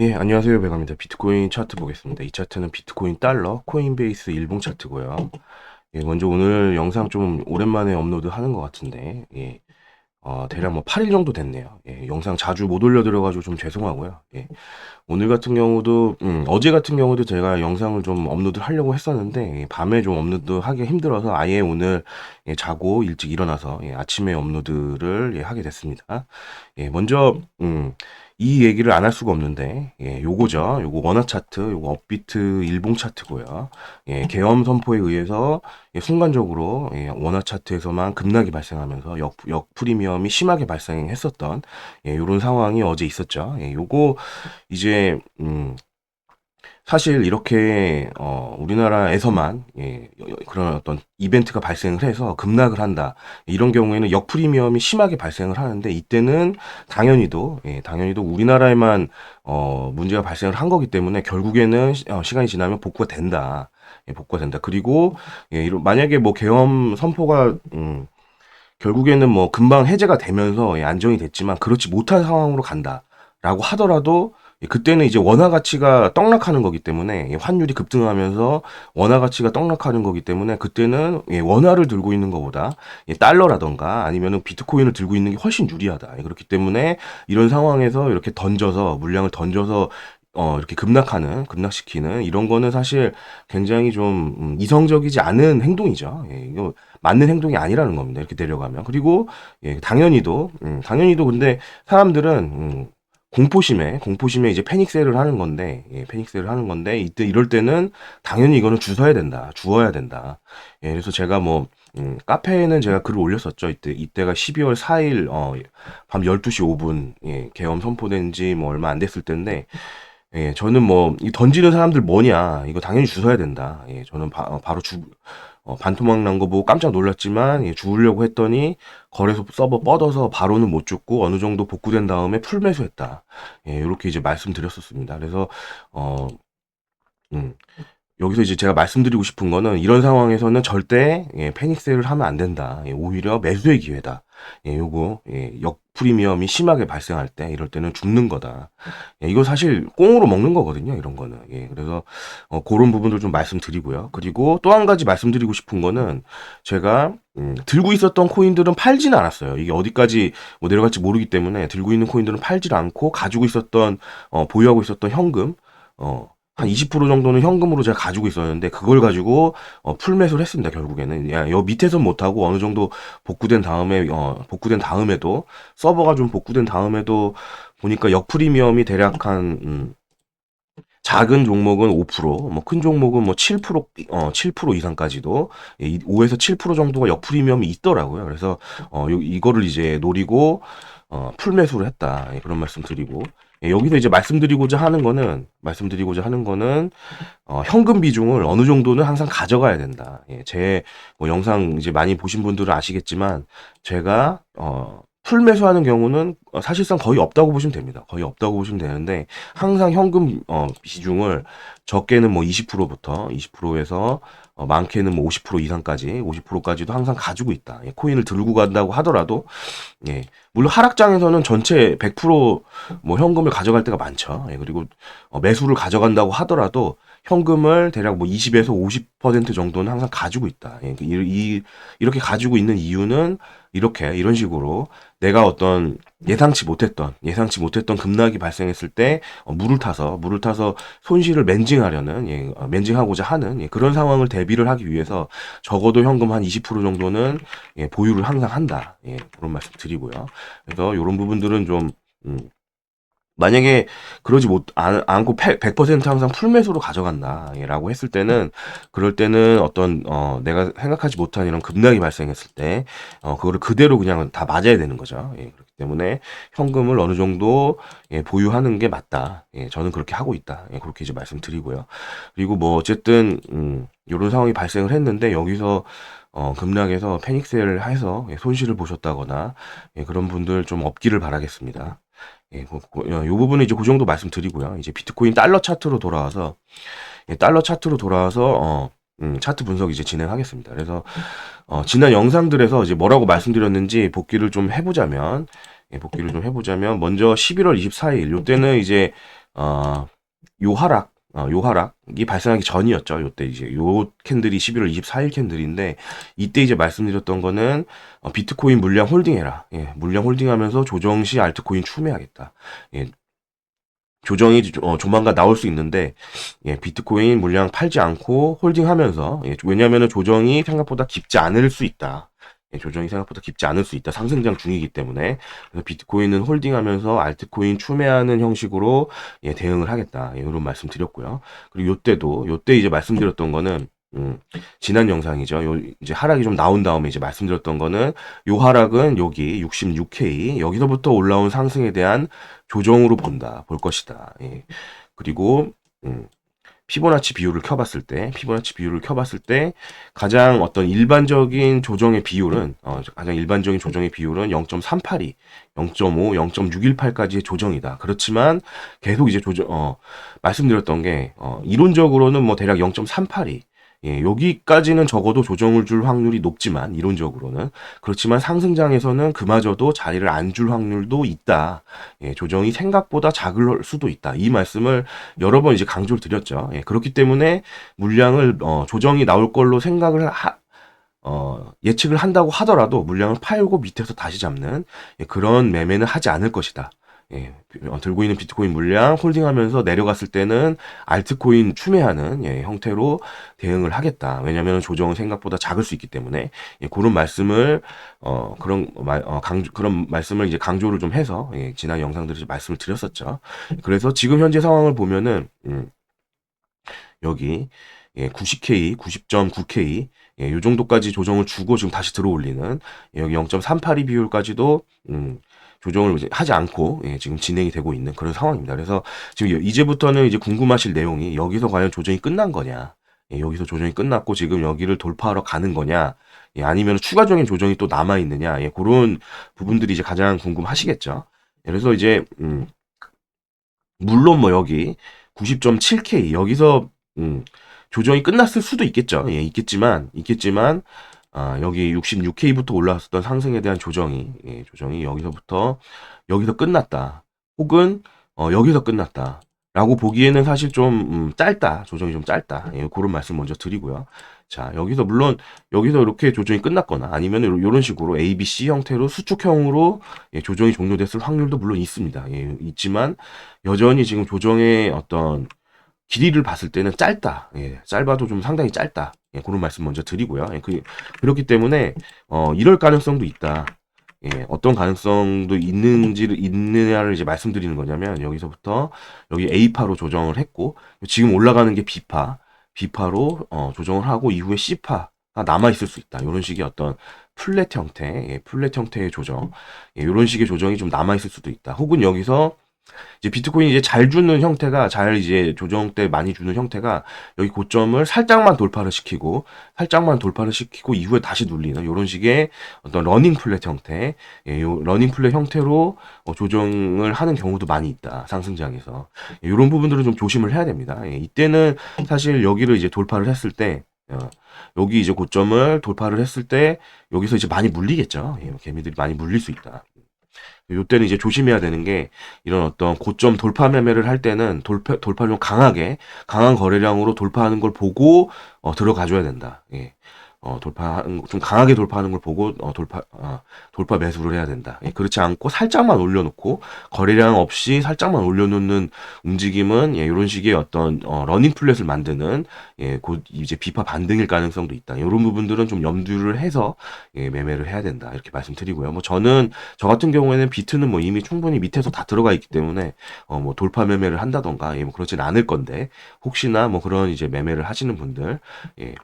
예, 안녕하세요. 배갑니다. 비트코인 차트 보겠습니다. 이 차트는 비트코인 달러, 코인베이스 일봉 차트고요. 예, 먼저 오늘 영상 좀 오랜만에 업로드 하는 것 같은데, 예, 어, 대략 뭐 8일 정도 됐네요. 예, 영상 자주 못 올려드려가지고 좀 죄송하고요. 예, 오늘 같은 경우도, 음, 어제 같은 경우도 제가 영상을 좀 업로드 하려고 했었는데, 예, 밤에 좀 업로드 하기 힘들어서 아예 오늘 예, 자고 일찍 일어나서 예, 아침에 업로드를 예, 하게 됐습니다. 예, 먼저, 음, 이 얘기를 안 할 수가 없는데, 예, 요거죠. 요거 원화 차트, 요거 업비트 일봉 차트고요. 예, 계엄 선포에 의해서 예, 순간적으로 예, 원화 차트에서만 급락이 발생하면서 역, 역 프리미엄이 심하게 발생했었던 예, 요런 상황이 어제 있었죠. 예, 요거 이제 음, 사실 이렇게 어, 우리나라에서만 예, 그런 어떤 이벤트가 발생을 해서 급락을 한다. 이런 경우에는 역프리미엄이 심하게 발생을 하는데 이때는 당연히도 예, 당연히도 우리나라에만 어, 문제가 발생을 한 거기 때문에 결국에는 시, 어, 시간이 지나면 복구가 된다. 예, 복구가 된다. 그리고 예, 이런 만약에 뭐 계엄 선포가 음, 결국에는 뭐 금방 해제가 되면서 예, 안정이 됐지만 그렇지 못한 상황으로 간다라고 하더라도 예, 그때는 이제 원화 가치가 떡락하는 거기 때문에 예, 환율이 급등하면서 원화 가치가 떡락하는 거기 때문에 그때는 예, 원화를 들고 있는 것보다 예, 달러라던가 아니면은 비트코인을 들고 있는 게 훨씬 유리하다. 예, 그렇기 때문에 이런 상황에서 이렇게 던져서 물량을 던져서 어, 이렇게 급락하는, 급락시키는 이런 거는 사실 굉장히 좀 음, 이성적이지 않은 행동이죠. 예, 이거 맞는 행동이 아니라는 겁니다. 이렇게 내려가면. 그리고 예, 당연히도 음, 당연히도 근데 사람들은 음, 공포심에 공포심에 이제 패닉셀을 하는 건데 예, 패닉셀을 하는 건데 이때 이럴 때는 당연히 이거는 주워야 된다. 주어야 된다. 예, 그래서 제가 뭐 음, 카페에는 제가 글을 올렸었죠. 이때 이때가 12월 4일 어, 밤 12시 5분 예, 계엄 선포된 지 뭐 얼마 안 됐을 때인데 예, 저는 뭐, 이 던지는 사람들 뭐냐, 이거 당연히 주워야 된다. 예, 저는 바, 어, 바로 주, 어, 반토막 난 거 보고 깜짝 놀랐지만, 예, 주우려고 했더니, 거래소 서버 뻗어서 바로는 못 줬고, 어느 정도 복구된 다음에 풀 매수했다. 예, 이렇게 이제 말씀드렸었습니다. 그래서, 어, 음, 여기서 이제 제가 말씀드리고 싶은 거는 이런 상황에서는 절대 예, 패닉셀을 하면 안 된다. 예, 오히려 매수의 기회다. 예, 요거 예, 역 프리미엄이 심하게 발생할 때 이럴 때는 죽는 거다. 예, 이거 사실 꽁으로 먹는 거거든요. 이런 거는. 예, 그래서 어, 그런 부분들 좀 말씀드리고요. 그리고 또 한 가지 말씀드리고 싶은 거는 제가 음, 들고 있었던 코인들은 팔지는 않았어요. 이게 어디까지 뭐 내려갈지 모르기 때문에 들고 있는 코인들은 팔질 않고 가지고 있었던 어, 보유하고 있었던 현금 어, 한 20% 정도는 현금으로 제가 가지고 있었는데 그걸 가지고 어, 풀매수를 했습니다. 결국에는 야, 여 밑에서 못 하고 어느 정도 복구된 다음에 어, 복구된 다음에도 서버가 좀 복구된 다음에도 보니까 역프리미엄이 대략 한 음, 작은 종목은 5%, 뭐 큰 종목은 뭐 7%, 어, 7% 이상까지도 예, 이 5에서 7% 정도가 역프리미엄이 있더라고요. 그래서 어, 요, 이거를 이제 노리고 어, 풀매수를 했다. 예, 그런 말씀 드리고 예, 여기서 이제 말씀드리고자 하는 거는 말씀드리고자 하는 거는 어, 현금 비중을 어느 정도는 항상 가져가야 된다. 예, 제뭐 영상 이제 많이 보신 분들은 아시겠지만 제가 어, 풀 매수하는 경우는 어, 사실상 거의 없다고 보시면 됩니다. 거의 없다고 보시면 되는데 항상 현금 어, 비중을 적게는 뭐 20%부터 20%에서 어, 많게는 뭐 50% 이상까지 50%까지도 항상 가지고 있다. 예, 코인을 들고 간다고 하더라도 예, 물론 하락장에서는 전체 100%뭐 현금을 가져갈 때가 많죠. 예, 그리고 어, 매수를 가져간다고 하더라도 현금을 대략 뭐 20에서 50% 정도는 항상 가지고 있다. 예, 이, 이, 이렇게 가지고 있는 이유는 이렇게 이런 식으로 내가 어떤 예상치 못했던 예상치 못했던 급락이 발생했을 때 어, 물을 타서 물을 타서 손실을 맨징하려는 예, 어, 맨징하고자 하는 예, 그런 상황을 대비를 하기 위해서 적어도 현금 한 20% 정도는 예, 보유를 항상 한다. 예, 그런 말씀 드리고요. 그래서 이런 부분들은 좀 음, 만약에 그러지 못, 안, 않고 100% 항상 풀매수로 가져간다라고 했을 때는, 그럴 때는 어떤, 어, 내가 생각하지 못한 이런 급락이 발생했을 때, 어, 그거를 그대로 그냥 다 맞아야 되는 거죠. 예, 그렇기 때문에 현금을 어느 정도, 예, 보유하는 게 맞다. 예, 저는 그렇게 하고 있다. 예, 그렇게 이제 말씀드리고요. 그리고 뭐, 어쨌든, 음, 요런 상황이 발생을 했는데, 여기서, 어, 급락해서 패닉셀을 해서 예, 손실을 보셨다거나, 예, 그런 분들 좀 없기를 바라겠습니다. 예, 그, 그, 어, 요 부분은 이제 그 정도 말씀드리고요. 이제 비트코인 달러 차트로 돌아와서 예, 달러 차트로 돌아와서 어, 음, 차트 분석 이제 진행하겠습니다. 그래서 어, 지난 영상들에서 이제 뭐라고 말씀드렸는지 복기를 좀 해보자면 예, 복기를 좀 해보자면 먼저 11월 24일 요때는 이제 어, 요 하락, 어, 요 하락이 발생하기 전이었죠. 요때 이제 요 캔들이 11월 24일 캔들인데 이때 이제 말씀드렸던 거는 어, 비트코인 물량 홀딩해라. 예, 물량 홀딩하면서 조정 시 알트코인 추매하겠다. 예, 조정이 어, 조만간 나올 수 있는데 예, 비트코인 물량 팔지 않고 홀딩하면서 예, 왜냐하면 조정이 생각보다 깊지 않을 수 있다. 예, 조정이 생각보다 깊지 않을 수 있다. 상승장 중이기 때문에 그래서 비트코인은 홀딩하면서 알트코인 추매하는 형식으로 예, 대응을 하겠다. 예, 이런 말씀 드렸고요. 그리고 요때도 요때 이제 말씀드렸던 거는 음, 지난 영상이죠. 요 이제 하락이 좀 나온 다음에 이제 말씀드렸던 거는 요 하락은 여기 66K 여기서부터 올라온 상승에 대한 조정으로 본다, 볼 것이다. 예. 그리고 음, 피보나치 비율을 켜봤을 때, 피보나치 비율을 켜봤을 때 가장 어떤 일반적인 조정의 비율은 어, 가장 일반적인 조정의 비율은 0.382, 0.5, 0.618까지의 조정이다. 그렇지만 계속 이제 조정, 어, 말씀드렸던 게 어, 이론적으로는 뭐 대략 0.382 예, 여기까지는 적어도 조정을 줄 확률이 높지만 이론적으로는 그렇지만 상승장에서는 그마저도 자리를 안 줄 확률도 있다. 예, 조정이 생각보다 작을 수도 있다. 이 말씀을 여러 번 이제 강조를 드렸죠. 예, 그렇기 때문에 물량을 어, 조정이 나올 걸로 생각을 하, 어, 예측을 한다고 하더라도 물량을 팔고 밑에서 다시 잡는 예, 그런 매매는 하지 않을 것이다. 예, 어, 들고 있는 비트코인 물량 홀딩하면서 내려갔을 때는 알트코인 추매하는 예, 형태로 대응을 하겠다. 왜냐하면 조정은 생각보다 작을 수 있기 때문에 예, 그런 말씀을 어, 그런 말 어, 강조 그런 말씀을 이제 강조를 좀 해서 예, 지난 영상들에서 말씀을 드렸었죠. 그래서 지금 현재 상황을 보면은 음, 여기 예, 90K, 90.9K 예, 요 정도까지 조정을 주고 지금 다시 들어올리는 예, 여기 0.382 비율까지도 음, 조정을 하지 않고 예, 지금 진행이 되고 있는 그런 상황입니다. 그래서 지금 이제부터는 이제 궁금하실 내용이 여기서 과연 조정이 끝난 거냐, 예, 여기서 조정이 끝났고 지금 여기를 돌파하러 가는 거냐, 예, 아니면 추가적인 조정이 또 남아 있느냐, 예, 그런 부분들이 이제 가장 궁금하시겠죠. 예, 그래서 이제 음, 물론 뭐 여기 90.7K 여기서 음, 조정이 끝났을 수도 있겠죠. 예, 있겠지만 있겠지만 아, 여기 66K부터 올라왔었던 상승에 대한 조정이, 예, 조정이 여기서부터, 여기서 끝났다. 혹은, 어, 여기서 끝났다. 라고 보기에는 사실 좀, 음, 짧다. 조정이 좀 짧다. 예, 그런 말씀 먼저 드리고요. 자, 여기서 물론, 여기서 이렇게 조정이 끝났거나 아니면 이런 식으로 A, B, C 형태로 수축형으로 예, 조정이 종료됐을 확률도 물론 있습니다. 예, 있지만, 여전히 지금 조정의 어떤 길이를 봤을 때는 짧다. 예, 짧아도 좀 상당히 짧다. 예, 그런 말씀 먼저 드리고요. 예, 그, 그렇기 때문에 어, 이럴 가능성도 있다. 예, 어떤 가능성도 있는지를 있느냐를 이제 말씀드리는 거냐면 여기서부터 여기 A파로 조정을 했고 지금 올라가는 게 B파, B파로 어, 조정을 하고 이후에 C파가 남아 있을 수 있다. 이런 식의 어떤 플랫 형태, 예, 플랫 형태의 조정, 예, 이런 식의 조정이 좀 남아 있을 수도 있다. 혹은 여기서 이제 비트코인이 이제 잘 주는 형태가 잘 이제 조정 때 많이 주는 형태가 여기 고점을 살짝만 돌파를 시키고 살짝만 돌파를 시키고 이후에 다시 눌리는 이런 식의 어떤 러닝 플랫 형태, 예, 요 러닝 플랫 형태로 어, 조정을 하는 경우도 많이 있다 상승장에서 예, 이런 부분들은 좀 조심을 해야 됩니다. 예, 이때는 사실 여기를 이제 돌파를 했을 때 어, 여기 이제 고점을 돌파를 했을 때 여기서 이제 많이 물리겠죠. 예, 개미들이 많이 물릴 수 있다. 요때는 이제 조심해야 되는 게 이런 어떤 고점 돌파 매매를 할 때는 돌파 돌파를 강하게 강한 거래량으로 돌파하는 걸 보고 어, 들어가줘야 된다. 예. 어, 돌파하는 좀 강하게 돌파하는 걸 보고 어, 돌파 어, 돌파 매수를 해야 된다. 예, 그렇지 않고 살짝만 올려놓고 거래량 없이 살짝만 올려놓는 움직임은 예, 이런 식의 어떤 어, 러닝 플랫을 만드는 예, 곧 이제 비파 반등일 가능성도 있다. 이런 부분들은 좀 염두를 해서 예, 매매를 해야 된다. 이렇게 말씀드리고요. 뭐 저는 저 같은 경우에는 비트는 뭐 이미 충분히 밑에서 다 들어가 있기 때문에 어, 뭐 돌파 매매를 한다던가 예, 뭐 그렇진 않을 건데 혹시나 뭐 그런 이제 매매를 하시는 분들 예,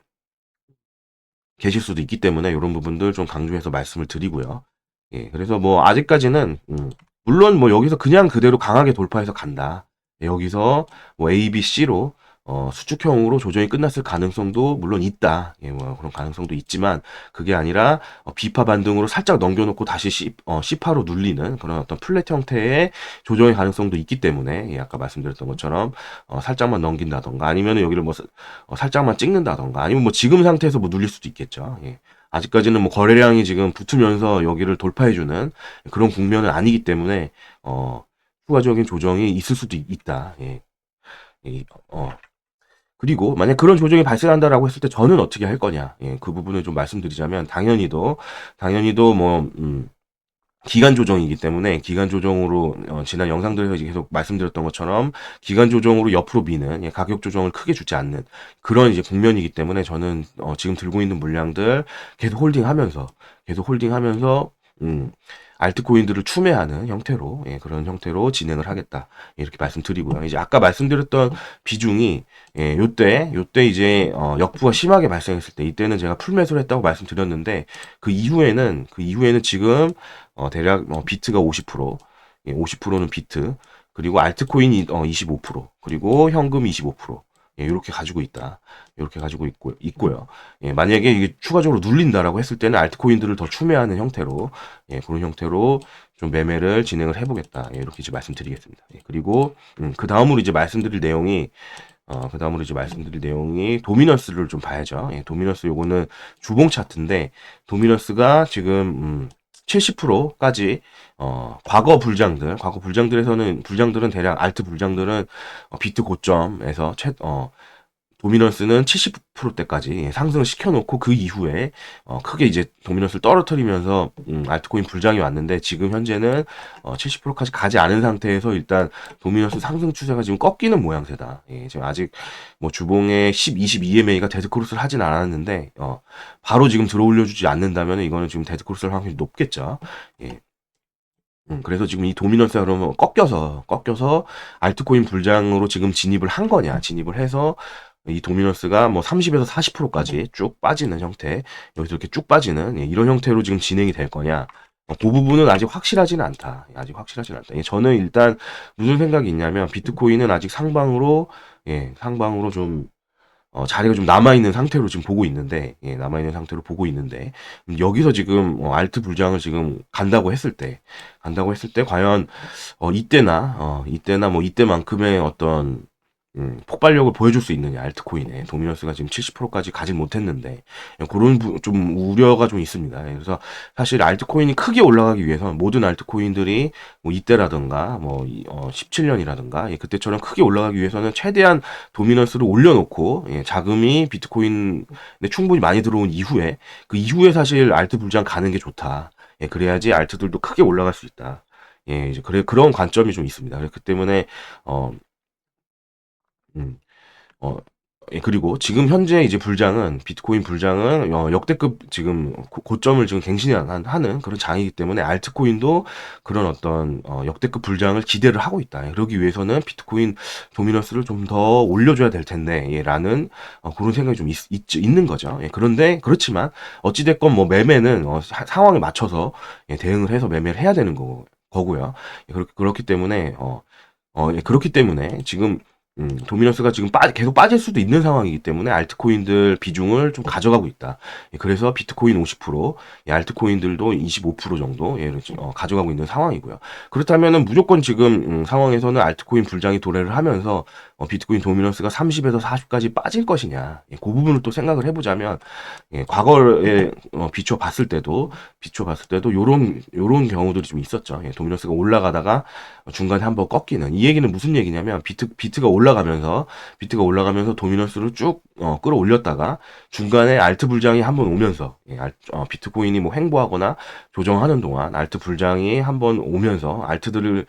계실 수도 있기 때문에 이런 부분들 좀 강조해서 말씀을 드리고요. 예, 그래서 뭐 아직까지는 음, 물론 뭐 여기서 그냥 그대로 강하게 돌파해서 간다. 예, 여기서 뭐 A, B, C로 어, 수축형으로 조정이 끝났을 가능성도 물론 있다. 예, 뭐 그런 가능성도 있지만 그게 아니라 어, 비파 반등으로 살짝 넘겨놓고 다시 C, 어, C파로 눌리는 그런 어떤 플랫 형태의 조정의 가능성도 있기 때문에 예, 아까 말씀드렸던 것처럼 어, 살짝만 넘긴다던가 아니면 여기를 뭐 어, 살짝만 찍는다던가 아니면 뭐 지금 상태에서 뭐 눌릴 수도 있겠죠. 예. 아직까지는 뭐 거래량이 지금 붙으면서 여기를 돌파해주는 그런 국면은 아니기 때문에 어, 추가적인 조정이 있을 수도 있- 있다. 예. 이, 어. 그리고 만약 그런 조정이 발생한다라고 했을 때 저는 어떻게 할 거냐. 예, 그 부분을 좀 말씀드리자면 당연히도 당연히도 뭐 음, 기간 조정이기 때문에 기간 조정으로 어, 지난 영상들에서 계속 말씀드렸던 것처럼 기간 조정으로 옆으로 미는 예, 가격 조정을 크게 주지 않는 그런 이제 국면이기 때문에 저는 어, 지금 들고 있는 물량들 계속 홀딩하면서 계속 홀딩하면서 음, 알트코인들을 추매하는 형태로 예, 그런 형태로 진행을 하겠다 이렇게 말씀드리고요. 이제 아까 말씀드렸던 비중이 예, 요때 요때 이제 어, 역부가 심하게 발생했을 때 이때는 제가 풀매수를 했다고 말씀드렸는데 그 이후에는 그 이후에는 지금 어, 대략 어, 비트가 50%, 예, 50%는 비트, 그리고 알트코인 이 어, 25%, 그리고 현금 25%. 예, 이렇게 가지고 있다. 이렇게 가지고 있고, 있고요. 예, 만약에 이게 추가적으로 눌린다라고 했을 때는 알트코인들을 더 추매하는 형태로, 예, 그런 형태로 좀 매매를 진행을 해보겠다. 예, 이렇게 이제 말씀드리겠습니다. 예, 그리고, 음, 그 다음으로 이제 말씀드릴 내용이, 어, 그 다음으로 이제 말씀드릴 내용이 도미넌스를 좀 봐야죠. 예, 도미넌스 요거는 주봉 차트인데, 도미넌스가 지금, 음, 70%까지 어 과거 불장들 과거 불장들에서는 불장들은 대략 알트 불장들은 어, 비트 고점에서 최 어 도미넌스는 70%대까지 상승을 시켜놓고 그 이후에 어, 크게 이제 도미넌스를 떨어뜨리면서 음, 알트코인 불장이 왔는데 지금 현재는 어, 70%까지 가지 않은 상태에서 일단 도미넌스 상승 추세가 지금 꺾이는 모양새다. 예, 지금 아직 뭐 주봉에 10, 22EMA가 데드 크로스를 하진 않았는데 어, 바로 지금 들어올려주지 않는다면 이거는 지금 데드 크로스를 확률이 높겠죠. 예. 음, 그래서 지금 이 도미넌스가 그러면 꺾여서 꺾여서 알트코인 불장으로 지금 진입을 한 거냐 진입을 해서 이 도미넌스가 뭐 30에서 40%까지 쭉 빠지는 형태, 여기서 이렇게 쭉 빠지는 예, 이런 형태로 지금 진행이 될 거냐. 어, 그 부분은 아직 확실하지는 않다. 예, 아직 확실하지는 않다. 예, 저는 일단 무슨 생각이 있냐면 비트코인은 아직 상방으로 예, 상방으로 좀 어, 자리가 좀 남아있는 상태로 지금 보고 있는데, 예, 남아있는 상태로 보고 있는데, 음, 여기서 지금, 어, 알트 불장을 지금 간다고 했을 때, 간다고 했을 때, 과연, 어, 이때나, 어, 이때나 뭐, 이때만큼의 어떤, 음, 폭발력을 보여줄 수 있느냐 알트코인에 도미넌스가 지금 70%까지 가지 못했는데 그런 부, 좀 우려가 좀 있습니다. 예, 그래서 사실 알트코인이 크게 올라가기 위해서는 모든 알트코인들이 뭐 이때라든가 뭐 어, 17년이라든가 예, 그때처럼 크게 올라가기 위해서는 최대한 도미넌스를 올려놓고 예, 자금이 비트코인에 충분히 많이 들어온 이후에 그 이후에 사실 알트 불장 가는 게 좋다. 예, 그래야지 알트들도 크게 올라갈 수 있다. 예, 이제 그래 그런 관점이 좀 있습니다. 그렇기 때문에 어 음. 어, 예, 그리고 지금 현재 이제 불장은 비트코인 불장은 어, 역대급 지금 고, 고점을 지금 갱신하는 하는 그런 장이기 때문에 알트코인도 그런 어떤 어, 역대급 불장을 기대를 하고 있다. 그러기 위해서는 비트코인 도미넌스를 좀 더 올려줘야 될 텐데 예, 라는 어, 그런 생각이 좀 있, 있, 있는 거죠. 예, 그런데 그렇지만 어찌됐건 뭐 매매는 어, 사- 상황에 맞춰서 예, 대응을 해서 매매를 해야 되는 거, 거고요. 예, 그렇, 그렇기 때문에 어, 어, 예, 그렇기 때문에 지금 음, 도미넌스가 지금 빠, 계속 빠질 수도 있는 상황이기 때문에 알트코인들 비중을 좀 가져가고 있다. 예, 그래서 비트코인 50%, 예, 알트코인들도 25% 정도 예, 어, 가져가고 있는 상황이고요. 그렇다면은 무조건 지금 음, 상황에서는 알트코인 불장이 도래를 하면서 어, 비트코인 도미넌스가 30에서 40까지 빠질 것이냐. 예, 그 부분을 또 생각을 해보자면 예, 과거에 어, 비춰 봤을 때도 비춰 봤을 때도 요런 요런 경우들이 좀 있었죠. 예, 도미넌스가 올라가다가 중간에 한번 꺾이는 이 얘기는 무슨 얘기냐면 비트 비트가 올라 가면서 비트가 올라가면서 도미넌스를 쭉 어, 끌어올렸다가 중간에 알트 불장이 한번 오면서 예, 알, 어, 비트코인이 뭐 횡보하거나 조정하는 동안 알트 불장이 한번 오면서 알트들을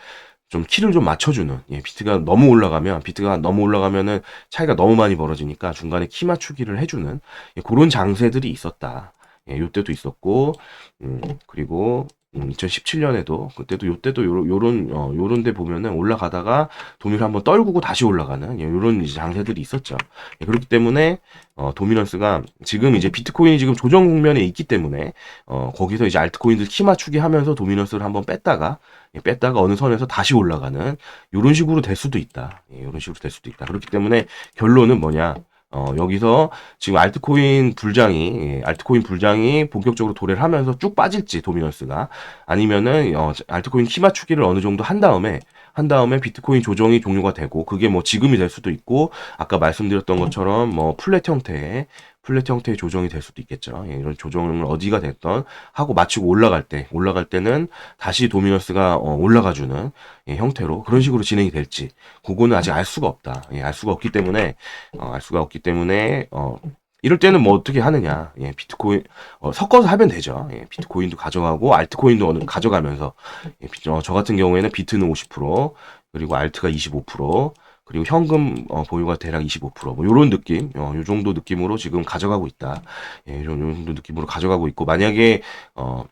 좀 키를 좀 맞춰주는 예, 비트가 너무 올라가면 비트가 너무 올라가면은 차이가 너무 많이 벌어지니까 중간에 키 맞추기를 해주는 예, 그런 장세들이 있었다. 예, 요때도 있었고 음, 그리고 음, 2017년에도 그때도 요때도 요런 요런 어, 요런 데 보면은 올라가다가 도미를 한번 떨구고 다시 올라가는 예, 요런 이제 장세들이 있었죠. 예, 그렇기 때문에 어, 도미넌스가 지금 이제 비트코인이 지금 조정 국면에 있기 때문에 어, 거기서 이제 알트코인들 키 맞추기 하면서 도미넌스를 한번 뺐다가 예, 뺐다가 어느 선에서 다시 올라가는 요런 식으로 될 수도 있다. 예, 요런 식으로 될 수도 있다. 그렇기 때문에 결론은 뭐냐? 어, 여기서 지금 알트코인 불장이, 예, 알트코인 불장이 본격적으로 도래를 하면서 쭉 빠질지, 도미넌스가. 아니면은, 어, 알트코인 키 맞추기를 어느 정도 한 다음에, 한 다음에 비트코인 조정이 종료가 되고 그게 뭐 지금이 될 수도 있고 아까 말씀드렸던 것처럼 뭐 플랫 형태의 플랫 형태의 조정이 될 수도 있겠죠. 예, 이런 조정을 어디가 됐던 하고 마치고 올라갈 때 올라갈 때는 다시 도미너스가 어, 올라가주는 예, 형태로 그런 식으로 진행이 될지 그거는 아직 알 수가 없다. 예, 알 수가 없기 때문에 어, 알 수가 없기 때문에 어, 이럴 때는 뭐 어떻게 하느냐? 예, 비트코인 어, 섞어서 하면 되죠. 예, 비트코인도 가져가고 알트코인도 가져가면서 예, 비- 어, 저 같은 경우에는 비트는 50% 그리고 알트가 25% 그리고 현금 어, 보유가 대략 25%뭐 요런 느낌, 어, 요 정도 느낌으로 지금 가져가고 있다. 예, 요, 요 정도 느낌으로 가져가고 있고 만약에 어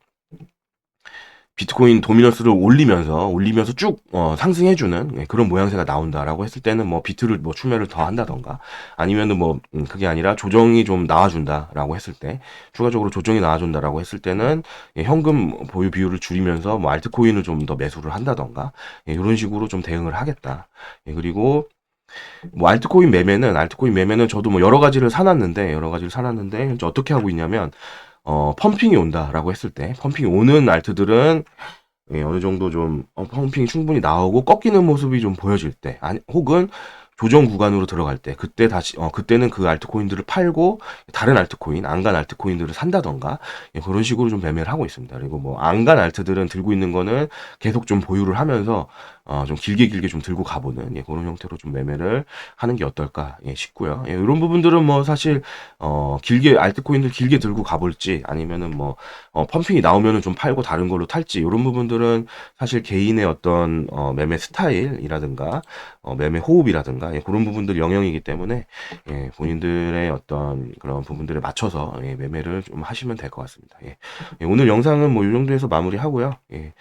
비트코인 도미넌스를 올리면서 올리면서 쭉 어, 상승해주는 예, 그런 모양새가 나온다라고 했을 때는 뭐 비트를 뭐 출매를 더 한다던가 아니면은 뭐 음, 그게 아니라 조정이 좀 나와준다라고 했을 때 추가적으로 조정이 나와준다라고 했을 때는 예, 현금 보유 비율을 줄이면서 뭐 알트코인을 좀 더 매수를 한다던가 예, 이런 식으로 좀 대응을 하겠다. 예, 그리고 뭐 알트코인 매매는 알트코인 매매는 저도 뭐 여러 가지를 사놨는데 여러 가지를 사놨는데 어떻게 하고 있냐면 어 펌핑이 온다라고 했을 때 펌핑이 오는 알트들은 예, 어느 정도 좀 어, 펌핑이 충분히 나오고 꺾이는 모습이 좀 보여질 때 아니 혹은 조정 구간으로 들어갈 때 그때 다시 어 그때는 그 알트코인들을 팔고 다른 알트코인 안간 알트코인들을 산다던가 예, 그런 식으로 좀 매매를 하고 있습니다. 그리고 뭐 안간 알트들은 들고 있는 거는 계속 좀 보유를 하면서 어, 좀 길게 길게 좀 들고 가보는 예, 그런 형태로 좀 매매를 하는 게 어떨까 예, 싶고요. 예, 이런 부분들은 뭐 사실 어, 길게 알트코인들 길게 들고 가볼지 아니면은 뭐 어, 펌핑이 나오면은 좀 팔고 다른 걸로 탈지 이런 부분들은 사실 개인의 어떤 어, 매매 스타일이라든가 어, 매매 호흡이라든가 예, 그런 부분들 영역이기 때문에 예, 본인들의 어떤 그런 부분들에 맞춰서 예, 매매를 좀 하시면 될 것 같습니다. 예. 예, 오늘 영상은 뭐 이 정도에서 마무리하고요. 예.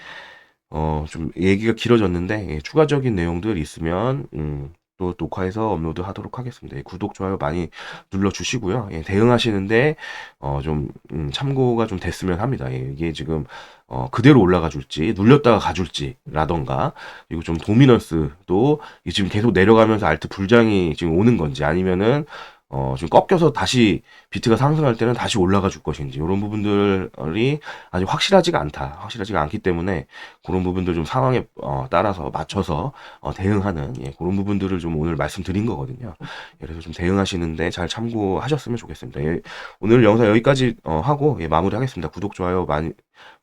어, 좀 얘기가 길어졌는데 예, 추가적인 내용들 있으면 음, 또 녹화해서 업로드 하도록 하겠습니다. 예, 구독, 좋아요 많이 눌러주시고요. 예, 대응하시는데 어, 좀 음, 참고가 좀 됐으면 합니다. 예, 이게 지금 어, 그대로 올라가 줄지 눌렸다가 가줄지라던가 그리고 좀 도미넌스도 지금 계속 내려가면서 알트 불장이 지금 오는 건지 아니면은 어, 좀 꺾여서 다시 비트가 상승할 때는 다시 올라가 줄 것인지 이런 부분들이 아직 확실하지가 않다. 확실하지가 않기 때문에 그런 부분들 좀 상황에 어, 따라서 맞춰서 어, 대응하는 예, 그런 부분들을 좀 오늘 말씀드린 거거든요. 예, 그래서 좀 대응하시는데 잘 참고하셨으면 좋겠습니다. 예, 오늘 영상 여기까지 어, 하고 예, 마무리하겠습니다. 구독 좋아요 많이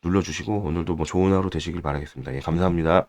눌러주시고 오늘도 뭐 좋은 하루 되시길 바라겠습니다. 예, 감사합니다.